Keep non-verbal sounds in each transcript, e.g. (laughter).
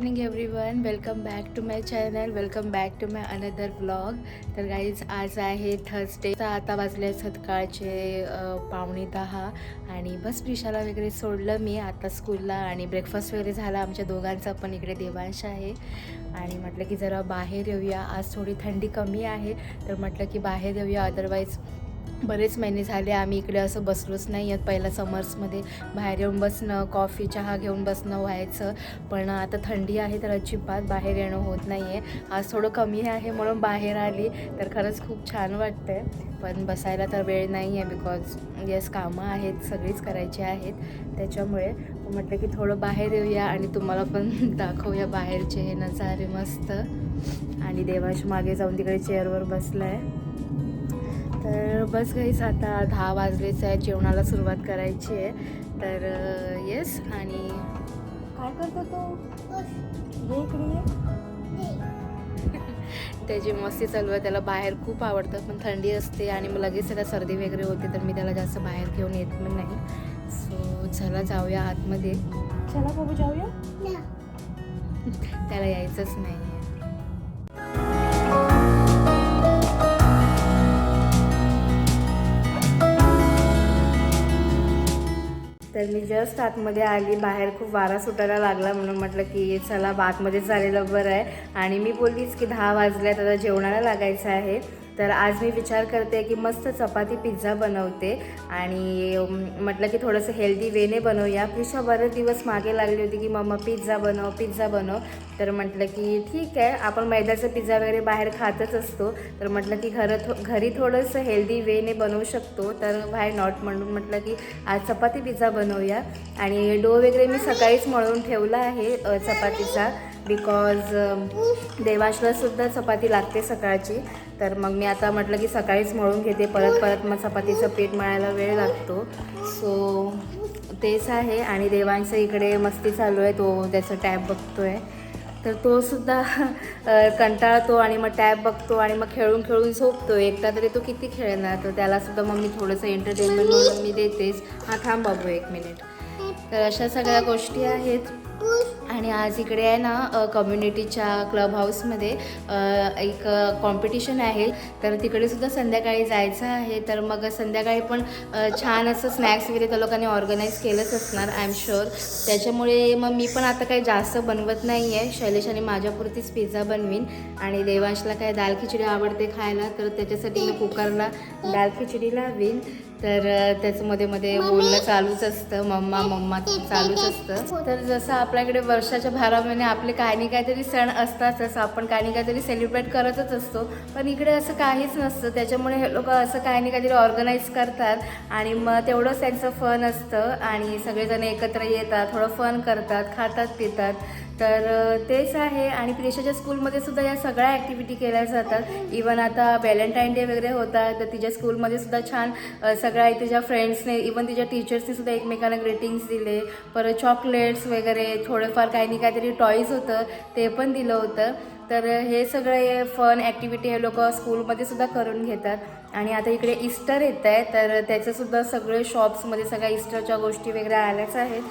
Morning everyone welcome back to my channel welcome back to my another blog तर guys आज आहे Thursday तर आता वाजले सकाळचे पावणे दहा. आणि बस प्रिशाला वगैरे सोडलं मी. आता स्कूलला आणि ब्रेकफास्ट वगैरे झाला. आमच्या दोघांचा पण इकडे देवांश आहे. आणि म्हटलं की जरा बाहेर येऊया. आज थोडी थंडी कमी आहे. तर म्हटलं की बाहेर येऊया. अदरवाईज बरेच महिने झाले आम्ही इकडे असं बसलोच नाही आहेत. पहिल्या समर्समध्ये बाहेर येऊन बसणं कॉफी चहा घेऊन बसणं व्हायचं. पण आता थंडी आहे तर अजिबात बाहेर येणं होत नाही आहे आज थोडं कमी आहे म्हणून बाहेर आली तर खरंच खूप छान वाटतं आहे पण बसायला तर वेळ नाही आहे बिकॉज येस कामं आहेत सगळीच करायची आहेत. त्याच्यामुळे म्हटलं की थोडं बाहेर येऊया आणि तुम्हाला पण (laughs) दाखवूया बाहेरचे हे नजारे मस्त. आणि देवाश मागे जाऊन तिकडे चेअरवर बसला आहे तर बस गाईस आता दहा वाजलेच आहे जेवणाला सुरुवात करायची आहे. तर येस आणि काय करतो तो. (laughs) त्याची मस्ती चालू आहे त्याला बाहेर खूप आवडतं पण थंडी असते आणि मग लगेच त्याला सर्दी वगैरे होते तर मी त्याला जास्त बाहेर घेऊन येत पण नाही. सो चला जाऊया आतमध्ये. चला बाबू जाऊया. (laughs) त्याला यायचंच नाही. तर मी जस्ट आतमध्ये आली बाहेर खूप वारा सुटायला लागला म्हणून म्हटलं की चला आतमध्येच झालेलं बरं आहे. आणि मी बोललीच की दहा वाजल्या आता जेवणाला लागायचं आहे. तर आज मी विचार करते की मस्त चपाती पिझ्झा बनवते. आणि म्हटलं की थोडंसं हेल्दी वेने बनवूया. प्रिशा बरेच दिवस मागे लागली होती की मम्मा पिझ्झा बनव पिझ्झा बनव. तर म्हटलं की ठीक आहे. आपण मैद्याचा पिझ्झा वगैरे बाहेर खातच असतो. तर म्हटलं की घर थो घरी थोडंसं हेल्दी वेने बनवू शकतो. तर व्हाय नॉट म्हणून म्हटलं की आज चपाती पिझ्झा बनवूया. आणि डो वगैरे मी सकाळीच मळून ठेवला आहे चपातीचा. बिकॉज um, देवाशला सुद्धा चपाती लागते सकाळची. तर मग मी आता म्हटलं की सकाळीच मळून घेते. परत परत मग चपातीचं पीठ मळायला वेळ लागतो. सो तेच आहे. आणि देवांचं इकडे मस्ती चालू आहे. तो त्याचं टॅब बघतोय. तर तो सुद्धा कंटाळतो आणि मग टॅब बघतो आणि मग खेळून खेळून झोपतो एकटा तरी तो किती खेळणार? तर त्याला सुद्धा मग मी थोडंसं एंटरटेनमेंट म्हणून मी देतेच. हा थांब बाबू एक मिनिट तर अशा सगळ्या गोष्टी आहेत. आणि आज इकडे आहे ना कम्युनिटीच्या क्लब हाऊसमध्ये एक कॉम्पिटिशन आहे. तर तिकडे सुद्धा संध्याकाळी जायचं आहे. तर मग संध्याकाळी पण छान असं स्नॅक्स वगैरे त्या लोकांनी ऑर्गनाईज केलंच असणार आय एम शुअर त्याच्यामुळे मग मी पण आता काही जास्त बनवत नाही आहे शैलेशाने माझ्यापुरतीच पिझ्झा बनवीन. आणि देवांशला काय दाल खिचडी आवडते खायला तर त्याच्यासाठी मी कुकरला दाल खिचडी लावीन. तर त्याचं मध्ये मध्ये बोलणं चालूच असतं. मम्मा मम्मा चालूच असतं. तर जसं आपल्याकडे वर्षाच्या बारा महिने आपले काही नाही काहीतरी सण असतात तसं आपण काही नाही काहीतरी सेलिब्रेट करतच असतो. पण इकडे असं काहीच नसतं. त्याच्यामुळे हे लोक असं काही नाही काहीतरी ऑर्गनाईज करतात आणि मग तेवढंच त्यांचं फन असतं आणि सगळेजण एकत्र येतात थोडं फन करतात खातात पितात. तर तेच आहे. आणि प्रिशाच्या स्कूलमध्ये सुद्धा या सगळ्या ॲक्टिव्हिटी केल्या जातात. इवन आता व्हॅलेंटाईन डे वगैरे होता तर तिच्या स्कूलमध्ये सुद्धा छान सगळ्या तिच्या फ्रेंड्सने इवन तिच्या टीचर्सने सुद्धा एकमेकांना ग्रीटिंग्स दिले. परत चॉकलेट्स वगैरे थोडेफार काही नाही काहीतरी टॉईज होतं ते पण दिलं होतं. तर हे सगळे फन ॲक्टिव्हिटी हे लोक स्कूलमध्ये सुद्धा करून घेतात. आणि आता इकडे इस्टर येत आहे तर त्याचंसुद्धा सगळे शॉप्समध्ये सगळ्या इस्टरच्या गोष्टी वगैरे आल्याच आहेत.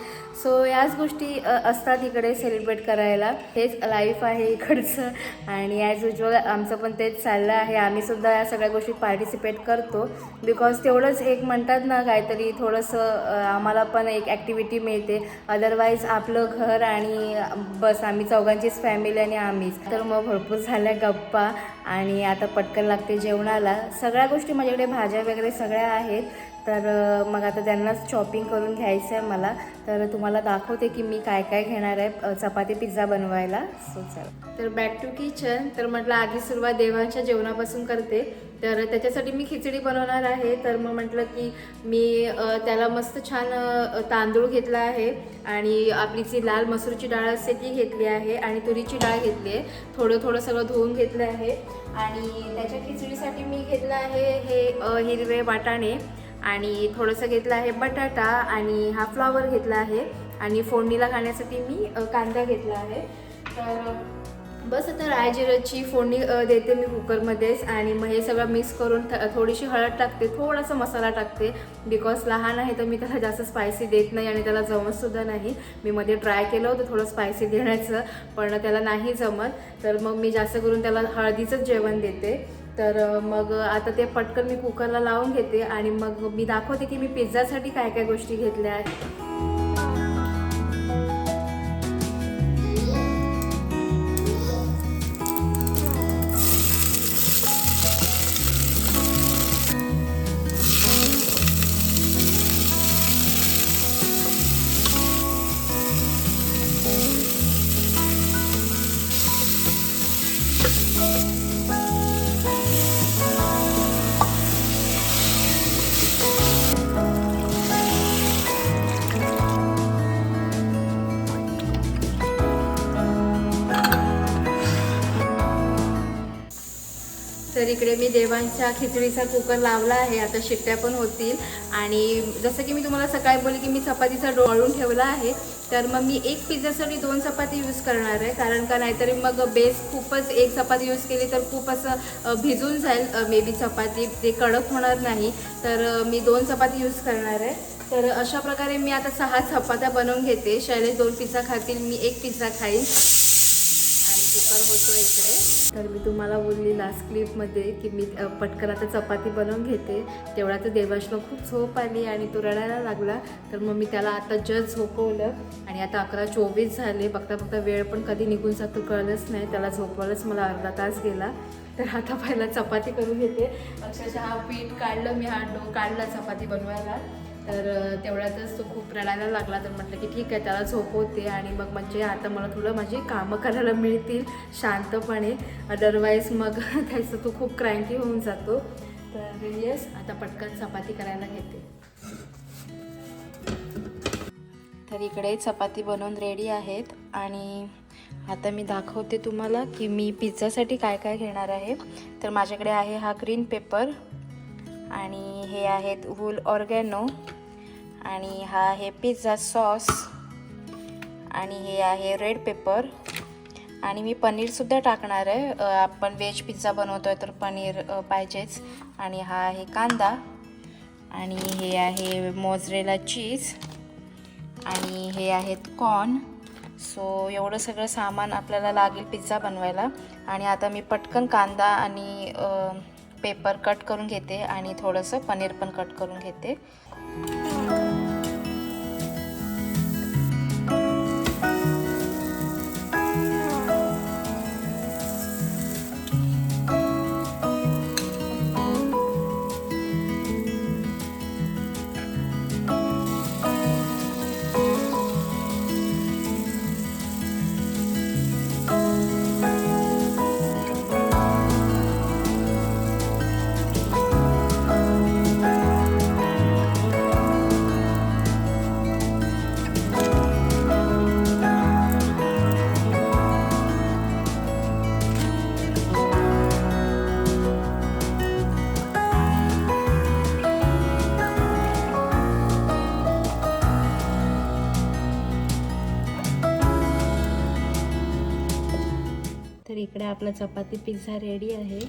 सो याच गोष्टी असतात इकडे सेलिब्रेट करायला. हेच लाईफ आहे इकडचं. आणि ॲज युजल आमचं पण तेच चाललं आहे. आम्हीसुद्धा या सगळ्या गोष्टीत पार्टिसिपेट करतो. बिकॉज तेवढंच एक म्हणतात ना काहीतरी थोडंसं आम्हाला पण एक ॲक्टिव्हिटी मिळते. अदरवाईज आपलं घर आणि बस आम्ही चौघांचीच फॅमिली आणि आम्हीच. तर मग भरपूर झाल्या गप्पा. आणि आता पटकन लागते जेवणाला. सगळ्या गोष्टी माझ्याकडे भाज्या वगैरे सगळ्या आहेत. तर मग आता त्यांनाच शॉपिंग करून घ्यायचं आहे मला. तर तुम्हाला दाखवते की मी काय काय घेणार आहे चपाती पिझ्झा बनवायला. सो चला. तर बॅक टू किचन तर म्हटलं आधी सुरुवात देवाच्या जेवणापासून करते. तर त्याच्यासाठी मी खिचडी बनवणार आहे. तर मग म्हटलं की मी त्याला मस्त छान तांदूळ घेतला आहे. आणि आपली जी लाल मसूरची डाळ असते ती घेतली आहे. आणि तुरीची डाळ घेतली आहे. थोडं थोडं सगळं धुवून घेतलं आहे. आणि त्याच्या खिचडीसाठी मी घेतलं आहे हे हिरवे वाटाणे. आणि थोडंसं घेतलं आहे बटाटा आणि हा फ्लॉवर घेतला आहे. आणि फोडणीला खाण्यासाठी मी कांदा घेतला आहे. तर बस आता रायजिराची फोडणी देते मी कुकरमध्येच आणि मग हे सगळं मिक्स करून थ थोडीशी हळद टाकते थोडासा मसाला टाकते. बिकॉज लहान आहे तर मी त्याला जास्त स्पायसी देत नाही आणि त्याला जमतसुद्धा नाही. मी मध्ये ट्राय केलं होतं थोडं स्पायसी देण्याचं पण त्याला नाही जमत. तर मग मी जास्त करून त्याला हळदीचंच जेवण देते. तर मग आता ते पटकन मी कुकरला लावून घेते आणि मग मी दाखवते की मी पिझ्झासाठी काय काय गोष्टी घेतल्या आहेत. इकडे मी देवांच्या खिचडीचा कुकर लावला आहे. आता शिट्ट्या पण होतील. आणि जसं की मी तुम्हाला सकाळी बोलले की मी चपातीचा डोळून ठेवला आहे. तर मग मी एक पिझ्झासाठी दोन चपाती यूज करणार आहे. कारण का नाहीतरी मग बेस खूपच एक चपाती यूज केली तर खूप असं भिजून जाईल. मे बी चपाती. ते कडक होणार नाही. तर मी दोन चपाती यूज करणार आहे. तर अशा प्रकारे मी आता सहा चपात्या बनवून घेते. शैलेश दोन पिझ्झा खातील. मी एक पिझ्झा खाईन. कुकर होतो इकडे. तर मी तुम्हाला बोलली लास्ट क्लिपमध्ये की मी पटकन आता चपाती बनवून घेते. तेवढ्यात देवाशला खूप झोप आली आणि तो रडायला लागला. तर मग मी त्याला आता जस्ट झोपवलं. आणि आता अकरा चोवीस झाले. बघता बघता वेळ पण कधी निघून जातो कळलंच नाही. त्याला झोपवलंच मला अर्धा तास गेला. तर आता पहिला चपाती करून घेते. अक्षरशः हा पीठ काढलं मी हा डो काढला चपाती बनवायला. तर तेवढ्यातच तो खूप रडायला लागला. तर म्हटलं की ठीक आहे त्याला झोपवते आणि मग म्हणजे आता मला थोडं माझी कामं करायला मिळतील शांतपणे. अदरवाईज मग (laughs) त्याचं तो खूप क्रँकी होऊन जातो. तर येस आता पटकन चपाती करायला घेते. तर इकडे चपाती बनवून रेडी आहेत. आणि आता मी दाखवते तुम्हाला की मी पिझ्झासाठी काय काय घेणार आहे. तर माझ्याकडे आहे हा ग्रीन पेपर आणि हे आहेत वूल ऑर्गॅनो आणि हा आहे पिझ्झा सॉस आणि हे आहे रेड पेपर आणि मी पनीरसुद्धा टाकणार आहे. आपण व्हेज पिझ्झा बनवतो आहे तर पनीर पाहिजेच. आणि हा आहे कांदा. आणि हे आहे मोजरेला चीज आणि हे आहेत कॉर्न सो एवढं सगळं सामान आपल्याला लागेल पिझ्झा बनवायला. आणि आता मी पटकन कांदा आणि पेपर कट करून घेते. आणि थोडंसं पनीर पण कट करून घेते. इकडे आपला चपाती पिझ्झा रेडी आहे.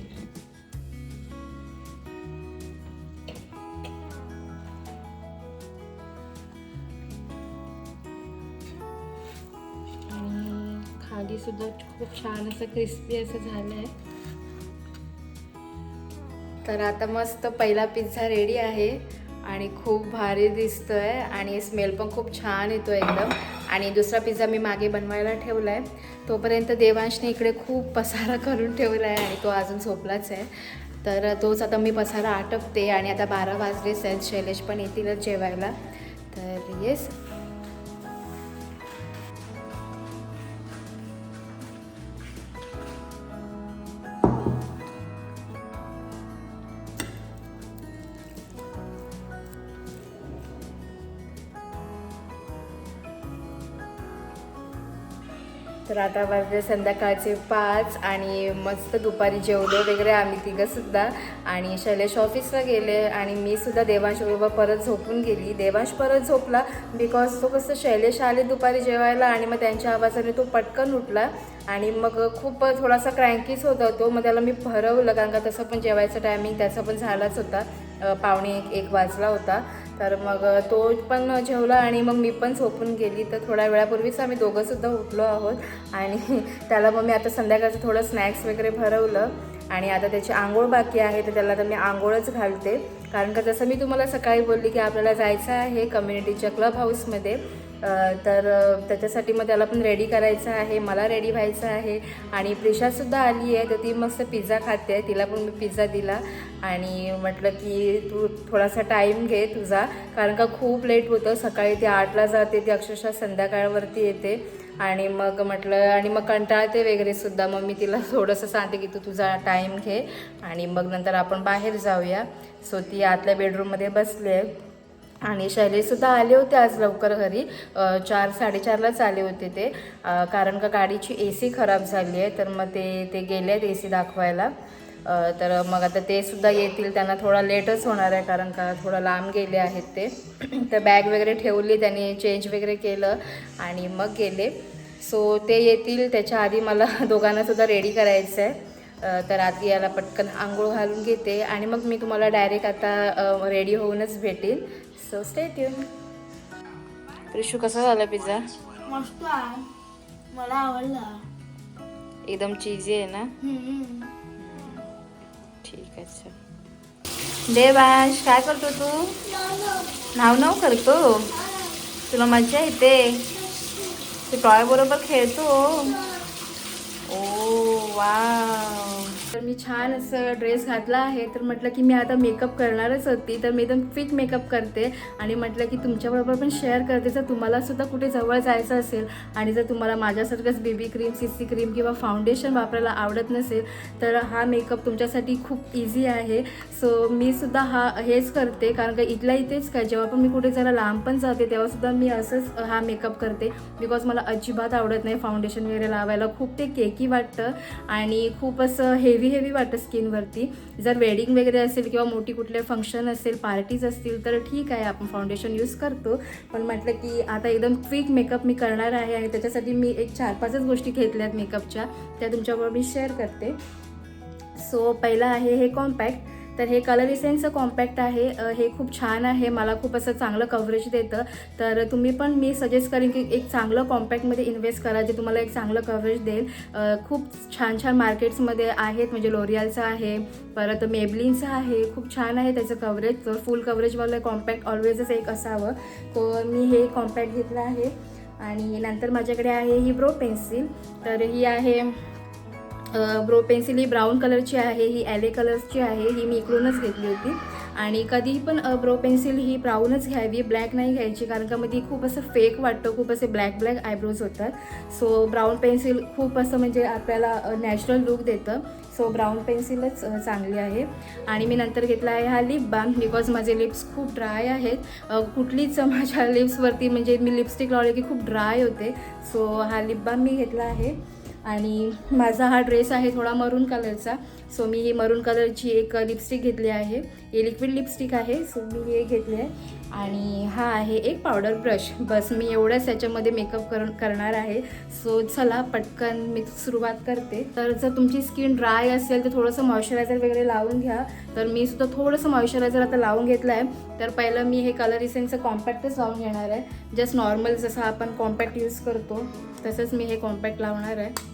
खाली सुद्धा खूप छान असं क्रिस्पी असं झालं आहे तर आता मस्त पहिला पिझ्झा रेडी आहे आणि खूप भारी दिसतोय आणि स्मेल पण खूप छान येतो एकदम. आणि दुसरा पिझ्झा मी मागे बनवायला ठेवला आहे तोपर्यंत देवांशने इकडे खूप पसारा करून ठेवला आहे आणि तो अजून झोपलाच आहे. तर तोच आता मी पसारा आटपते आणि आता बारा वाजलेच आहेत शैलेश पण येतीलच जेवायला. तर येस तर आता वाजले संध्याकाळचे पाच आणि मस्त दुपारी जेवलो वगैरे आम्ही तिघंसुद्धा आणि शैलेश ऑफिसला गेले आणि मी सुद्धा देवांशबरोबर परत झोपून गेली. देवांश परत झोपला बिकॉज तो कसं शैलेश आले दुपारी जेवायला आणि मग त्यांच्या आवाजाने तो पटकन उठला. आणि मग खूप थोडासा क्रँकीच होता तो मग त्याला मी भरवलं कारण का तसं पण जेवायचं टायमिंग त्याचा पण झालाच होता. पावणे एक एक वाजला होता. तर मग तो पण जेवला आणि मग मी पण झोपून गेली. तर थोड्या वेळापूर्वीच आम्ही दोघंसुद्धा उठलो आहोत. आणि (laughs) त्याला मग मी आता संध्याकाळचं थोडं स्नॅक्स वगैरे भरवलं. आणि आता त्याची आंघोळ बाकी आहे तर त्याला तर मी आंघोळच घालते. कारण का जसं मी तुम्हाला सकाळी बोलली की आपल्याला जायचं आहे कम्युनिटीच्या क्लब हाऊसमध्ये तर त्याच्यासाठी मग त्याला पण रेडी करायचं आहे मला रेडी व्हायचं आहे. आणि प्रिशासुद्धा आली आहे तर ती मस्त पिझ्झा खाते. आहे तिला पण मी पिझ्झा दिला. आणि म्हटलं की तू थोडासा टाईम घे तुझा. कारण का खूप लेट होतं. सकाळी ती आठला जाते ती अक्षरशः संध्याकाळवरती येते. आणि मग म्हटलं आणि मग कंटाळते वगैरे सुद्धा. मग मी तिला थोडंसं सांगते की तू तुझा टाईम घे. आणि मग नंतर आपण बाहेर जाऊया. सो ती आतल्या बेडरूममध्ये बसले आहे आणि शैलेशसुद्धा आले होते आज लवकर घरी. चार साडेचारलाच आले होते ते. कारण का गाडीची ए सी खराब झाली आहे तर मग ते ते गेले आहेत ए सी दाखवायला. तर मग आता ते सुद्धा येतील त्यांना थोडा लेटच होणार आहे कारण का थोडं लांब गेले आहेत ते. (clears throat) तर बॅग वगैरे ठेवली त्यांनी चेंज वगैरे केलं आणि मग गेले. सो ते येतील त्याच्या आधी मला (laughs) दोघांनासुद्धा रेडी करायचं आहे तर आधी याला पटकन आंघोळ घालून घेते आणि मग मी तुम्हाला डायरेक्ट आता रेडी होऊनच भेटेल सो स्टे ट्यून प्रिशू कसा झाला पिझ्झा? मस्त आहे. मला आवडला. एकदम चीजी आहे ना. ठीक आहे चल देवांश काय करतो तू नाव नाव करतो तुला मजा येते तू टॉय बरोबर खेळतो ओ वा तर मी छान असं ड्रेस घातला आहे. तर म्हटलं की मी आता मेकअप करणारच होती. तर मी एकदम क्विक मेकअप करते. आणि म्हटलं की तुमच्याबरोबर पण शेअर करते. जर तुम्हाला सुद्धा कुठे जवळ जायचं असेल आणि जर तुम्हाला माझ्यासारखंच baby cream C C cream किंवा फाउंडेशन वापरायला आवडत नसेल तर हा मेकअप तुमच्यासाठी खूप इझी आहे. सो मी सुद्धा हा हेच करते. कारण का इथल्या इथेच काय जेव्हा पण मी कुठे जरा लांब पण जाते तेव्हासुद्धा मी असंच हा मेकअप करते. बिकॉज मला अजिबात आवडत नाही फाउंडेशन वगैरे लावायला. खूप ते केकी वाटतं. आणि खूप असं हेवी हेवी वाटतं स्किनवरती जर वेडिंग वगैरे असेल किंवा मोठी कुठले फंक्शन असेल पार्टीज असतील तर ठीक आहे आपण फाउंडेशन यूज करतो. पण म्हटलं की आता एकदम क्विक मेकअप मी करणार आहे आणि त्याच्यासाठी मी एक चार पाचच गोष्टी घेतल्यात मेकअपच्या त्या तुमच्याबरोबर मी शेअर करते. सो पहिलं आहे हे कॉम्पॅक्ट तर हे कलर इसेन्सचं कॉम्पॅक्ट आहे. हे खूप छान आहे. मला खूप असं चांगलं कव्हरेज देतं. तर तुम्ही पण मी सजेस्ट करेन की एक चांगलं कॉम्पॅक्टमध्ये इन्व्हेस्ट करा जे तुम्हाला एक चांगलं कव्हरेज देईल. खूप छान छान मार्केट्समध्ये आहेत. म्हणजे लोरियलचं आहे परत मेबलिनचं आहे. खूप छान आहे त्याचं कव्हरेज तर फुल कव्हरेजवालं कॉम्पॅक्ट ऑलवेजच एक असावं. तर मी हे कॉम्पॅक्ट घेतलं आहे. आणि नंतर माझ्याकडे आहे ही ब्रो पेन्सिल तर ही आहे ब्रो पेन्सिल ही ब्राऊन कलरची आहे ही ॲले कलर्सची आहे ही मी इकडूनच घेतली होती. आणि कधीही पण ब्रो पेन्सिल ही ब्राऊनच घ्यावी ब्लॅक नाही घ्यायची कारण का मध्ये खूप असं फेक वाटतं खूप असे ब्लॅक ब्लॅक आयब्रोज होतात. सो ब्राऊन पेन्सिल खूप असं म्हणजे आपल्याला नॅचरल लुक देतं. सो ब्राऊन पेन्सिलच चांगली आहे. आणि मी नंतर घेतला आहे हा लिप बाम बिकॉज माझे लिप्स खूप ड्राय आहेत. कुठलीच (laughs) माझ्या लिप्सवरती म्हणजे मी लिपस्टिक लावले की खूप ड्राय होते. सो हा लिप बाम मी घेतला आहे. आणि माझा हा ड्रेस आहे थोडा मरून कलरचा सो मी ही मरून कलरची एक लिपस्टिक घेतली आहे. हे लिक्विड लिपस्टिक आहे सो मी हे घेतले आहे. आणि हा आहे एक पावडर ब्रश बस मी एवढंच याच्यामध्ये मेकअप कर करणार आहे. सो चला पटकन मी सुरुवात करते. तर जर तुमची स्किन ड्राय असेल तर थोडंसं मॉइश्चरायझर वगैरे लावून घ्या. तर मी सुद्धा थोडंसं मॉइश्चरायझर आता लावून घेतलं आहे. तर पहिलं मी हे कलर इसेन्सचं कॉम्पॅक्टच लावून घेणार आहे. जस्ट नॉर्मल जसं आपण कॉम्पॅक्ट यूज करतो तसंच मी हे कॉम्पॅक्ट लावणार आहे.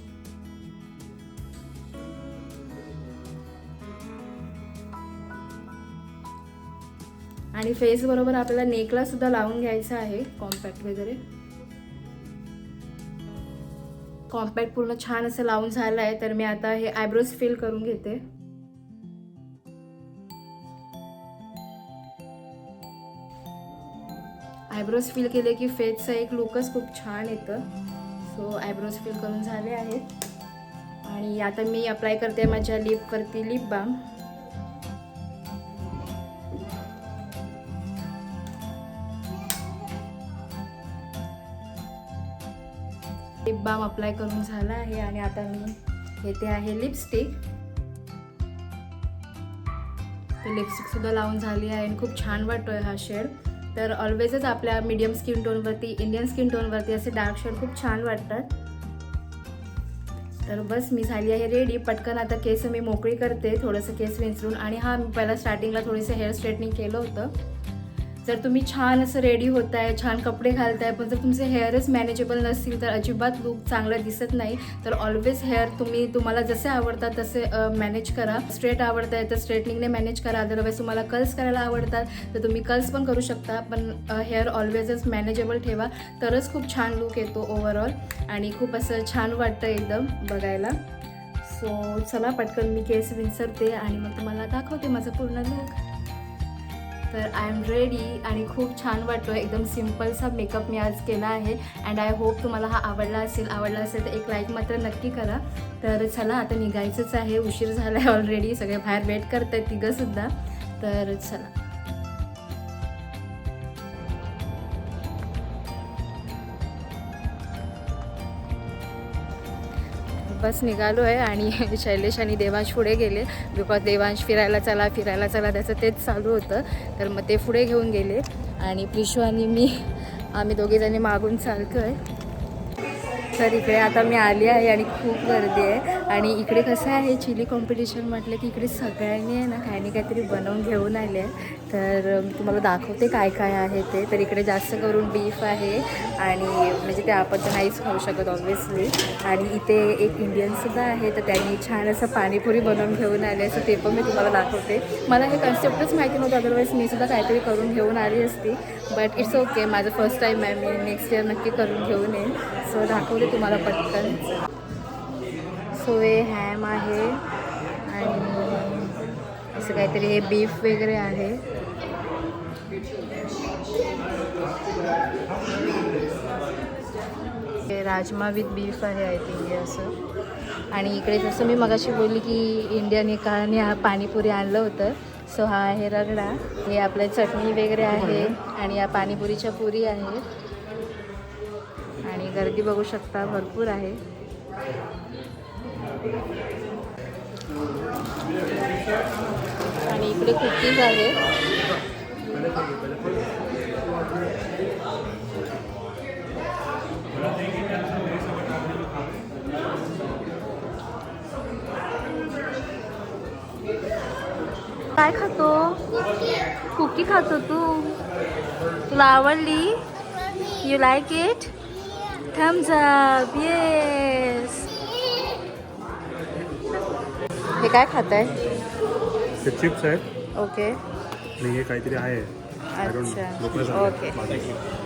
आणि फेस बरोबर आपल्याला नेकला सुद्धा लावून घ्यायचं आहे कॉम्पॅक्ट वगैरे. कॉम्पॅक्ट पूर्ण छान असं लावून झालं आहे तर मी आता हे आयब्रोज फिल करून घेते. आयब्रोज फिल केले की फेसचं एक लुकच खूप छान येतं. सो आयब्रोज फिल करून झाले आहेत. आणि आता मी अप्लाय करते माझ्या लिपवरती लिप बाम बाम अप्लाय करून झाला आहे आणि आता मी घेते आहे लिपस्टिक लिपस्टिकसुद्धा लावून झाली आहे आणि खूप छान वाटतो आहे हा शेड तर ऑलवेजच आपल्या मीडियम स्किन टोनवरती इंडियन स्किन टोनवरती असे डार्क शेड खूप छान वाटतात. तर बस मी झाली आहे रेडी पटकन आता केस मी मोकळी करते. थोडंसं केस विंचरून. आणि हा मी पहिला स्टार्टिंगला थोडंसं हेअर स्ट्रेटनिंग केलं होतं. जर तुम्ही छान असं रेडी होताय छान कपडे घालताय पण जर तुमचे हेअरच मॅनेजेबल नसतील तर अजिबात लुक चांगलं दिसत नाही तर ऑलवेज हेअर तुम्ही तुम्हाला जसे आवडतात तसे मॅनेज करा. स्ट्रेट आवडत आहे तर स्ट्रेटनिंगने मॅनेज करा. अदरवाईज तुम्हाला कर्ल्स करायला आवडतात तर तुम्ही कर्ल्स पण करू शकता पण हेअर ऑलवेजच मॅनेजेबल ठेवा. तरच खूप छान लुक येतो ओव्हरऑल आणि खूप असं छान वाटतं एकदम बघायला. सो चला पटकन मी केस विंचरते आणि मग तुम्हाला दाखवते माझं पूर्ण लुक तर आय एम रेडी आणि खूप छान वाटतो एकदम सिम्पलसा मेकअप मी आज केला आहे. अँड आय होप तुम्हाला हा आवडला असेल आवडला असेल तर एक लाईक मात्र नक्की करा. तर चला आता निघायचंच आहे. उशीर झाला आहे ऑलरेडी सगळे बाहेर वेट करत आहेत तिघंसुद्धा. तर चला. वापस निघालो आहे आणि (laughs) शैलेश आणि देवांश पुढे गेले. बिकॉज देवांश फिरायला चला फिरायला चला त्याचं तेच चालू होतं. तर मग ते पुढे घेऊन गेले. आणि प्रिशू आणि मी आम्ही दोघेजणी मागून चालतो आहे तर इकडे आता मी आली आहे आणि खूप गर्दी आहे. आणि इकडे कसं आहे चिली कॉम्पिटिशन म्हटलं की इकडे सगळ्यांनी आहे ना काही ना काहीतरी बनवून घेऊन आले आहे तर मी तुम्हाला दाखवते काय काय आहे ते. तर इकडे जास्त करून बीफ आहे आणि म्हणजे ते आपण तर नाहीच खाऊ शकत ऑब्व्हियसली आणि इथे एक इंडियनसुद्धा आहे तर त्यांनी छान असं पाणीपुरी बनवून घेऊन आले असं ते पण मी तुम्हाला दाखवते. मला हे कन्सेप्टच माहिती नव्हतं अदरवाईज मी सुद्धा काहीतरी करून घेऊन आली असती. बट इट्स ओके माझं फर्स्ट टाईम आहे. मी नेक्स्ट इयर नक्की करून घेऊन येईन. सो दाखवते तुम्हाला पटकन. सोय हॅम आहे. आणि असं काहीतरी हे बीफ वगैरे आहे. हे राजमा विथ बीफ आहे आय थिंक हे असं. आणि इकडे जसं मी मगाशी बोलली की इंडियन एकाने हा पाणीपुरी आणलं होतं. सो हा आहे रगडा. हे आपल्या चटणी वगैरे आहे आणि या पाणीपुरीच्या पुरी आहेत. आणि गर्दी बघू शकता भरपूर आहे. आणि इकडे कुकीज आहे. काय खातो? कुकी खातो तू. तुला आवडली? You like it thumbs up yes हे काय खात आहे ते चिप्स आहेत ओके आणि हे काहीतरी आहे I don't know. अच्छा. लोकं सांगतात. ओके.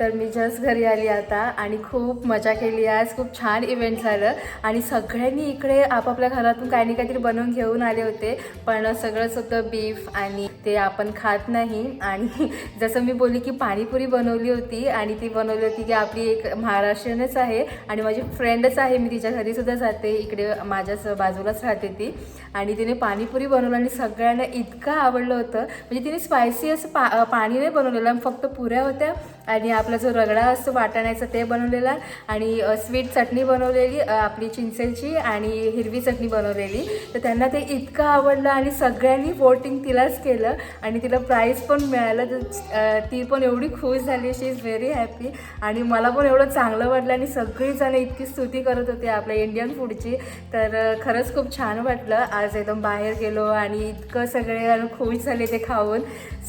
तर मी जस्ट घरी आली आता आणि खूप मजा केली आज. खूप छान इव्हेंट झालं. आणि सगळ्यांनी इकडे आपापल्या घरातून काही ना काहीतरी बनवून घेऊन आले होते. पण सगळंच होतं बीफ आणि ते आपण खात नाही. आणि (laughs) जसं मी बोलली की पाणीपुरी बनवली होती आणि ती बनवली होती की आपली एक महाराष्ट्रीयनच आहे आणि माझी फ्रेंडच आहे. मी तिच्या घरीसुद्धा जाते. इकडे माझ्याच बाजूलाच राहते ती. आणि तिने पाणीपुरी बनवलं आणि सगळ्यांना इतकं आवडलं होतं. म्हणजे तिने स्पायसी असं पा पाणी नाही बनवलेलं फक्त पुऱ्या होत्या आणि आपला जो रगडा असतो वाटाण्याचा ते बनवलेला आणि स्वीट चटणी बनवलेली आपली चिंचेची आणि हिरवी चटणी बनवलेली. तर त्यांना ते इतकं आवडलं आणि सगळ्यांनी वोटिंग तिलाच केलं आणि तिला प्राईज पण मिळालं. तर ती पण एवढी खुश झाली. शी इज व्हेरी हॅपी आणि मला पण एवढं चांगलं वाटलं आणि सगळीजणं इतकी स्तुती करत होती आपल्या इंडियन फूडची तर खरंच खूप छान वाटलं. आज एकदम बाहेर गेलो आणि इतकं सगळे खुश झाले ते खाऊन.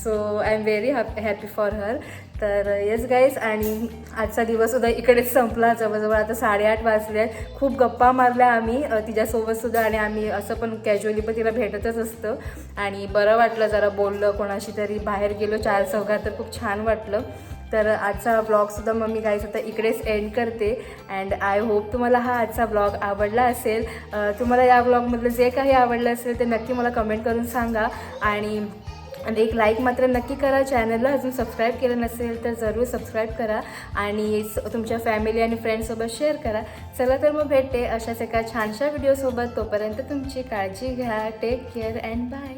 So I am very hap happy for her तर येस गाईज आणि आजचा दिवससुद्धा इकडेच संपला. जवळजवळ आता साडेआठ वाजले खूप गप्पा मारल्या आम्ही तिच्यासोबतसुद्धा आणि आम्ही असं पण कॅज्युअली पण तिला भेटतच असतं. आणि बरं वाटलं जरा बोललं कोणाशी तरी बाहेर गेलो चार चौघात तर खूप छान वाटलं. तर आजचा ब्लॉगसुद्धा मग मी गाईज आता इकडेच एंड करते. अँड आय होप तुम्हाला हा आजचा ब्लॉग आवडला असेल. तुम्हाला या ब्लॉगमधलं जे काही आवडलं असेल ते नक्की मला कमेंट करून सांगा. आणि आणि एक लाईक मात्र नक्की करा. चॅनलला अजून सबस्क्राईब केलं नसेल तर जरूर सबस्क्राईब करा. आणि तुमच्या फॅमिली आणि फ्रेंड्ससोबत शेअर करा. चला तर मग भेटते अशाच एका छानशा व्हिडिओसोबत तोपर्यंत तुमची काळजी घ्या. Take care and bye